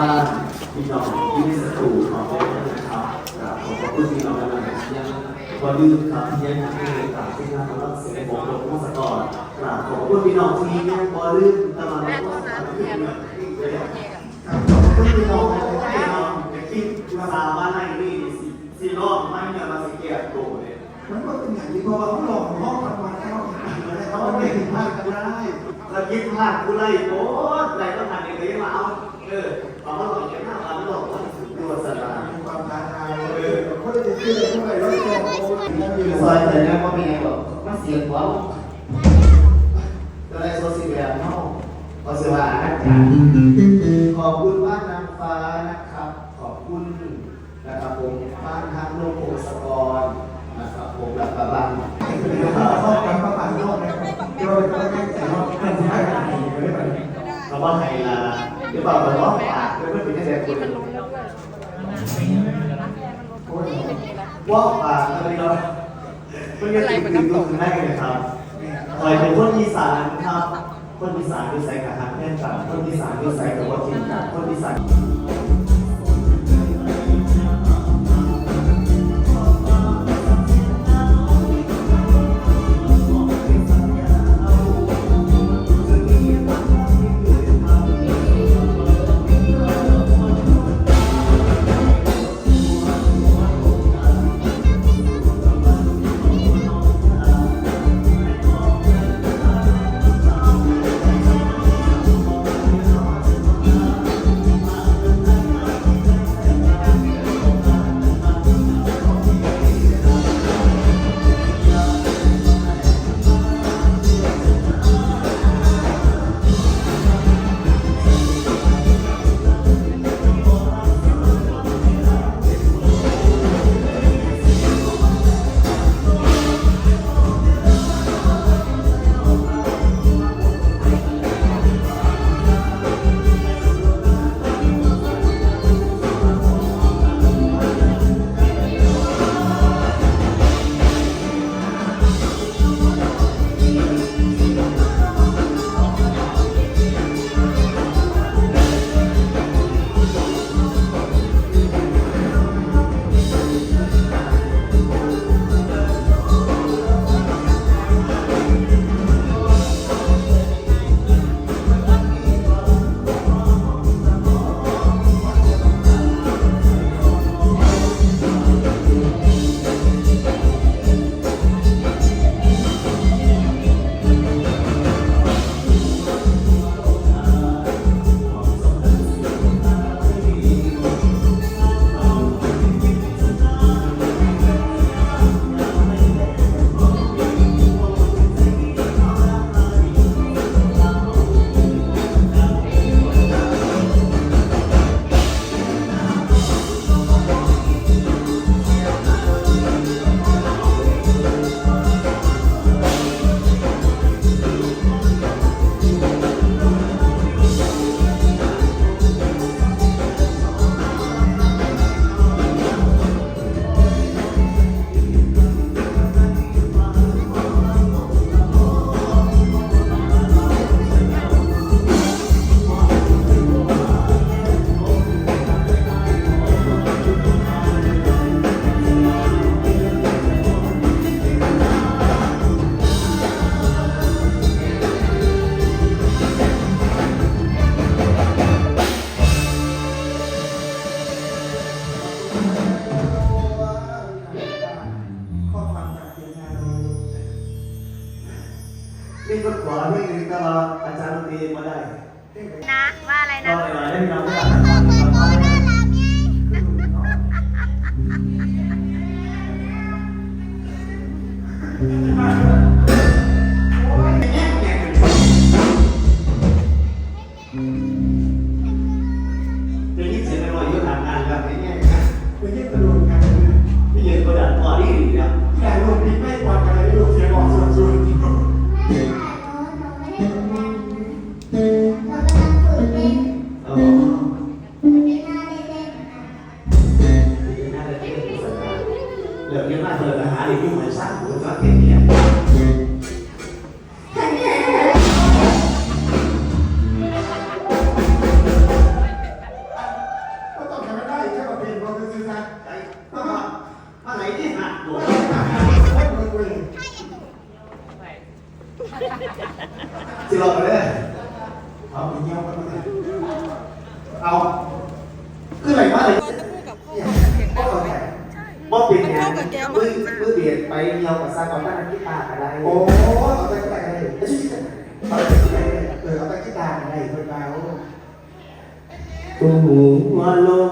่าพี่น้องที่ได้สตูของเรานะครับขอบคุณที่น้องในวันนี้อลืมครับที่ยังไม่ได้กราบที่นั่ารับเสียงของหลวงพ่อสกอร์กราบขอบคุณพี่น้องที่ยังบอลืมตลอดมาขอบคุณพี่น้องที่น้องที่ภาษาบ้านไหนนี่สีรอบไม่เนี่ยมาสิเกียรโตเลยมันก็เป็นอย่างนี้เพราะว่าเขาหลอกห้องกันมาแล้วเขาไม่ถึงภาคกูได้เรายึดภาคกูได้โอ้ยแต่ก็ทำเองเลยว่าเอาเออ เอามาหลอกเก็บหน้าอามาหลอกว่าสุดยอดสตาร์มีความท้าทายเออเขาจะชื่ออะไรเท่าไหร่แล้วก็โอ้ยนั่นอยู่ซอยแต่เนี่ยก็มีไงบอกมาเสียงหัวอะไรโซเชียนาะขอเสว่าจารย์ขอบคุณบ้านนางฟ้านะครับ ขอบคุณนะครับผมบ้านทางโลกโพสกรนะครับผมและบ้านเข้ากันประมาณนอกนะครับเดี๋ยวเราจะใส่ห้องกันที่ให้กันอีกไม่ได้คำว่าไฮลาหรือเปล่าหรือว่าปากหรือว่าเป็นแค่คนโอ้ว่าปากอะไรเนาะมันจะติดติดตรงได้เลยครับคอยเป็นคนอีสานครับ คนอีสานด้วยสายกระหังแน่นกันคนอีสานด้วยสายกระว่าทินกันคนอีสาน นี่ก็ขอให้ก็มาอาจารย์ดนตรีมาได้นะว่าอะไรก็นะไปมาได้พี่น้องที่ต่าาอีกยุ่งเหมือนสร้างหัวสร้างเทียนเนี่ยก็ต้องทำได้แค่ประเพณีความเป็นสื่อสารไอ้ก็มาไหนที่หักหัวไม่เลยสิลองไปเลยเอาไปเยี่ยมกันเลยเอาคืออะไรมาเลยเนี่ยก็เอาแต่ว่าเป็นงานมือมือเบียดไป เงียวกับซาก่อนตั้งที่ตาอะไรโอ้โอ้เอาไปแต่อะไรไม่ใช่เอาไปแต่เออเอาไปกีตาร์อะไรคนเราตัวหัวลง